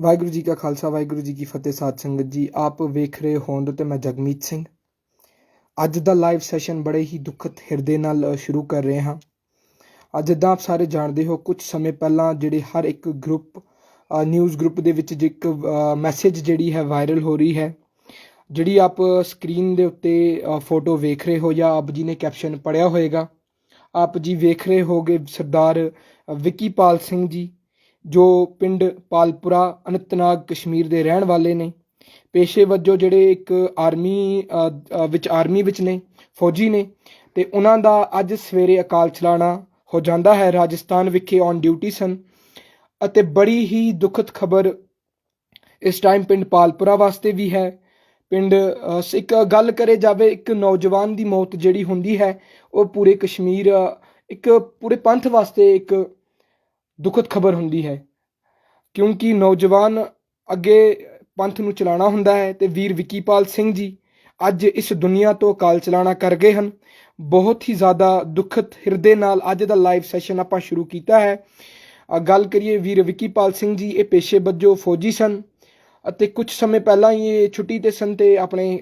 ਵਾਹਿਗੁਰੂ ਜੀ ਕਾ ਖਾਲਸਾ ਵਾਹਿਗੁਰੂ ਜੀ ਕੀ ਫਤਿਹ ਸਾਧ ਸੰਗਤ ਜੀ। ਆਪ ਵੇਖ ਰਹੇ ਹੋਂਦ ਤੇ ਮੈਂ ਜਗਮੀਤ ਸਿੰਘ। ਅੱਜ ਦਾ ਲਾਈਵ ਸੈਸ਼ਨ ਬੜੇ ਹੀ ਦੁਖਤ ਹਿਰਦੇ ਨਾਲ ਸ਼ੁਰੂ ਕਰ ਰਹੇ ਹਾਂ। ਅੱਜ ਜਿੱਦਾਂ ਆਪ ਸਾਰੇ ਜਾਣਦੇ ਹੋ ਕੁਝ ਸਮੇਂ ਪਹਿਲਾਂ ਜਿਹੜੇ ਹਰ ਇੱਕ ਗਰੁੱਪ ਨਿਊਜ਼ ਗਰੁੱਪ ਦੇ ਵਿੱਚ ਇੱਕ ਮੈਸੇਜ ਜਿਹੜੀ ਹੈ ਵਾਇਰਲ ਹੋ ਰਹੀ ਹੈ ਜਿਹੜੀ ਆਪ ਸਕਰੀਨ ਦੇ ਉੱਤੇ ਫੋਟੋ ਵੇਖ ਰਹੇ ਹੋ ਜਾਂ ਆਪ ਜੀ ਨੇ ਕੈਪਸ਼ਨ ਪੜਿਆ ਹੋਵੇਗਾ ਆਪ ਜੀ ਵੇਖ ਰਹੇ ਹੋਗੇ ਸਰਦਾਰ ਅ, ਵਿੱਕੀ ਪਾਲ ਸਿੰਘ ਜੀ। ਜੋ ਪਿੰਡ ਪਾਲਪੁਰਾ, ਅਨੰਤਨਾਗ, ਕਸ਼ਮੀਰ ਦੇ ਰਹਿਣ ਵਾਲੇ ਨੇ। ਪੇਸ਼ੇ ਵਜੋਂ ਜਿਹੜੇ ਇੱਕ ਆਰਮੀ ਵਿੱਚ ਆਰਮੀ ਵਿੱਚ ਨੇ, ਫੌਜੀ ਨੇ, ਤੇ ਉਹਨਾਂ ਦਾ ਅੱਜ ਸਵੇਰੇ ਅਕਾਲ ਚਲਾਣਾ ਹੋ ਜਾਂਦਾ ਹੈ। ਰਾਜਸਥਾਨ ਵਿਖੇ ਔਨ ਡਿਊਟੀ ਸਨ ਅਤੇ ਬੜੀ ਹੀ ਦੁਖਦ ਖਬਰ ਇਸ ਟਾਈਮ ਪਿੰਡ ਪਾਲਪੁਰਾ ਵਾਸਤੇ ਵੀ ਹੈ। ਪਿੰਡ ਇੱਕ ਗੱਲ ਕਰੇ ਜਾਵੇ, ਇੱਕ ਨੌਜਵਾਨ ਦੀ ਮੌਤ ਜਿਹੜੀ ਹੁੰਦੀ ਹੈ, ਉਹ ਪੂਰੇ ਕਸ਼ਮੀਰ, ਇੱਕ ਪੂਰੇ ਪੰਥ ਵਾਸਤੇ ਇੱਕ ਦੁਖਦ ਖਬਰ ਹੁੰਦੀ ਹੈ। ਕਿਉਂਕਿ ਨੌਜਵਾਨ ਅੱਗੇ ਪੰਥ ਨੂੰ ਚਲਾਉਣਾ ਹੁੰਦਾ ਹੈ ਤੇ ਵੀਰ ਵਿੱਕੀਪਾਲ ਸਿੰਘ ਜੀ ਅੱਜ ਇਸ ਦੁਨੀਆ ਤੋਂ ਅਕਾਲ ਚਲਾਣਾ ਕਰ ਗਏ ਹਨ। ਬਹੁਤ ਹੀ ਜ਼ਿਆਦਾ ਦੁਖਦ ਹਿਰਦੇ ਨਾਲ ਅੱਜ ਦਾ ਲਾਈਵ ਸੈਸ਼ਨ ਆਪਾਂ ਸ਼ੁਰੂ ਕੀਤਾ ਹੈ। ਗੱਲ ਕਰੀਏ ਵੀਰ ਵਿੱਕੀਪਾਲ ਸਿੰਘ ਜੀ, ਇਹ ਪੇਸ਼ੇ ਵਜੋਂ ਫੌਜੀ ਸਨ ਅਤੇ ਕੁਝ ਸਮੇਂ ਪਹਿਲਾਂ ਹੀ ਇਹ ਛੁੱਟੀ ਤੇ ਸਨ ਤੇ ਆਪਣੇ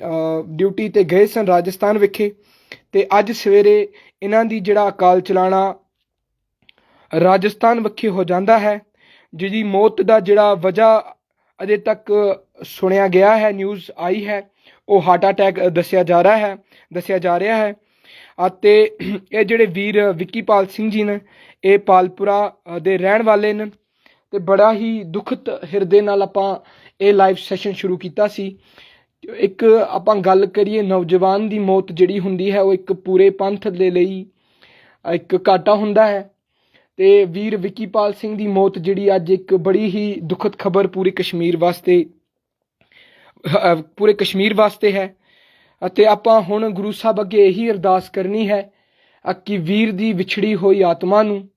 ਡਿਊਟੀ ਤੇ ਗਏ ਸਨ ਰਾਜਸਥਾਨ ਵਿਖੇ। ਤੇ ਅੱਜ ਸਵੇਰੇ ਇਹਨਾਂ ਦੀ ਜਿਹੜਾ ਅਕਾਲ ਚਲਾਣਾ ਰਾਜਸਥਾਨ ਵਿਖੇ ਹੋ ਜਾਂਦਾ ਹੈ, ਜਿਹਦੀ ਮੌਤ ਦਾ ਜਿਹੜਾ ਵਜ੍ਹਾ ਅਜੇ ਤੱਕ ਸੁਣਿਆ ਗਿਆ ਹੈ ਨਿਊਜ਼ ਆਈ ਹੈ, ਉਹ ਹਾਰਟ ਅਟੈਕ ਦੱਸਿਆ ਜਾ ਰਿਹਾ ਹੈ, ਦੱਸਿਆ ਜਾ ਰਿਹਾ ਹੈ ਅਤੇ ਇਹ ਜਿਹੜੇ ਵੀਰ ਵਿੱਕੀਪਾਲ ਸਿੰਘ ਜੀ ਨੇ, ਇਹ ਪਾਲਪੁਰਾ ਦੇ ਰਹਿਣ ਵਾਲੇ ਨੇ ਤੇ ਬੜਾ ਹੀ ਦੁਖਤ ਹਿਰਦੇ ਨਾਲ ਆਪਾਂ ਇਹ ਲਾਈਵ ਸੈਸ਼ਨ ਸ਼ੁਰੂ ਕੀਤਾ ਸੀ। ਇੱਕ ਆਪਾਂ ਗੱਲ ਕਰੀਏ ਨੌਜਵਾਨ ਦੀ ਮੌਤ ਜਿਹੜੀ ਹੁੰਦੀ ਹੈ, ਉਹ ਇੱਕ ਪੂਰੇ ਪੰਥ ਦੇ ਲਈ ਇੱਕ ਘਾਟਾ ਹੁੰਦਾ ਹੈ। ਤੇ ਵੀਰ ਵਿੱਕੀਪਾਲ ਸਿੰਘ ਦੀ ਮੌਤ ਜਿਹੜੀ ਅੱਜ ਇੱਕ ਬੜੀ ਹੀ ਦੁਖਦ ਖਬਰ ਪੂਰੇ ਕਸ਼ਮੀਰ ਵਾਸਤੇ ਪੂਰੇ ਕਸ਼ਮੀਰ ਵਾਸਤੇ ਹੈ। ਅਤੇ ਆਪਾਂ ਹੁਣ ਗੁਰੂ ਸਾਹਿਬ ਅੱਗੇ ਇਹੀ ਅਰਦਾਸ ਕਰਨੀ ਹੈ ਕਿ ਵੀਰ ਦੀ ਵਿਛੜੀ ਹੋਈ ਆਤਮਾ ਨੂੰ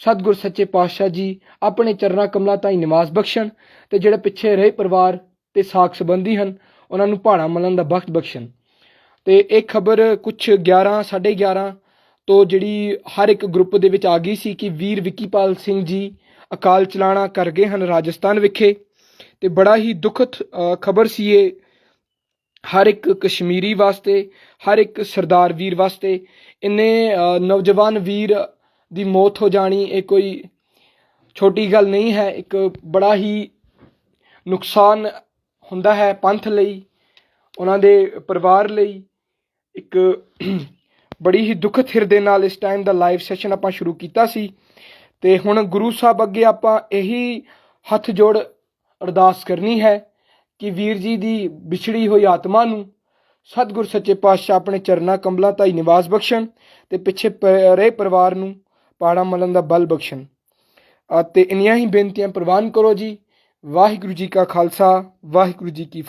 ਸਤਿਗੁਰ ਸੱਚੇ ਪਾਤਸ਼ਾਹ ਜੀ ਆਪਣੇ ਚਰਨਾਂ ਕਮਲਾਂ ਤਾਈ ਨਿਵਾਸ ਬਖਸ਼ਣ ਤੇ ਜਿਹੜੇ ਪਿੱਛੇ ਰਹੇ ਪਰਿਵਾਰ ਤੇ ਸਾਖ ਸੰਬੰਧੀ ਹਨ, ਉਹਨਾਂ ਨੂੰ ਪਹਾੜਾ ਮਲਣ ਦਾ ਬਖਤ ਬਖਸ਼ਣ। ਤੇ ਇਹ ਖਬਰ ਕੁਝ 11 11:30 ਤੋਂ ਜਿਹੜੀ ਹਰ ਇੱਕ ਗਰੁੱਪ ਦੇ ਵਿੱਚ ਆ ਗਈ ਸੀ ਕਿ ਵੀਰ ਵਿੱਕੀਪਾਲ ਸਿੰਘ ਜੀ ਅਕਾਲ ਚਲਾਣਾ ਕਰ ਗਏ ਹਨ ਰਾਜਸਥਾਨ ਵਿਖੇ ਤੇ ਬੜਾ ਹੀ ਦੁਖਦ ਖਬਰ ਸੀ ਇਹ। ਹਰ ਇੱਕ ਕਸ਼ਮੀਰੀ ਵਾਸਤੇ, ਹਰ ਇੱਕ ਸਰਦਾਰ ਵੀਰ ਵਾਸਤੇ ਇੰਨੇ ਨੌਜਵਾਨ ਵੀਰ ਦੀ ਮੌਤ ਹੋ ਜਾਣੀ ਇਹ ਕੋਈ ਛੋਟੀ ਗੱਲ ਨਹੀਂ ਹੈ। ਇੱਕ ਬੜਾ ਹੀ ਨੁਕਸਾਨ ਹੁੰਦਾ ਹੈ ਪੰਥ ਲਈ, ਉਹਨਾਂ ਦੇ ਪਰਿਵਾਰ ਲਈ। ਇੱਕ ਬੜੀ ਹੀ ਦੁਖਦ ਹਿਰਦੇ ਨਾਲ ਇਸ ਟਾਈਮ ਦਾ ਲਾਈਵ ਸੈਸ਼ਨ ਆਪਾਂ ਸ਼ੁਰੂ ਕੀਤਾ ਸੀ। ਤੇ ਹੁਣ ਗੁਰੂ ਸਾਹਿਬ ਅੱਗੇ ਆਪਾਂ ਇਹੀ ਹੱਥ ਜੋੜ ਅਰਦਾਸ ਕਰਨੀ ਹੈ ਕਿ ਵੀਰ ਜੀ ਦੀ ਵਿਛੜੀ ਹੋਈ ਆਤਮਾ ਨੂੰ ਸਤਿਗੁਰ ਸੱਚੇ ਪਾਤਸ਼ਾਹ ਆਪਣੇ ਚਰਨਾਂ ਕਮਲਾਂ ਤਾਈ ਨਿਵਾਸ ਬਖਸ਼ਣ ਤੇ ਪਿੱਛੇ ਪ- ਰਹੇ ਪਰਿਵਾਰ ਨੂੰ ਪਾੜਾ ਮਲਣ ਦਾ ਬਲ ਬਖਸ਼ਣ। ਅਤੇ ਇੰਨੀਆਂ ਹੀ ਬੇਨਤੀਆਂ ਪ੍ਰਵਾਨ ਕਰੋ ਜੀ। ਵਾਹਿਗੁਰੂ ਜੀ ਕਾ ਖਾਲਸਾ, ਵਾਹਿਗੁਰੂ ਜੀ ਕੀ ਫਤਿਹ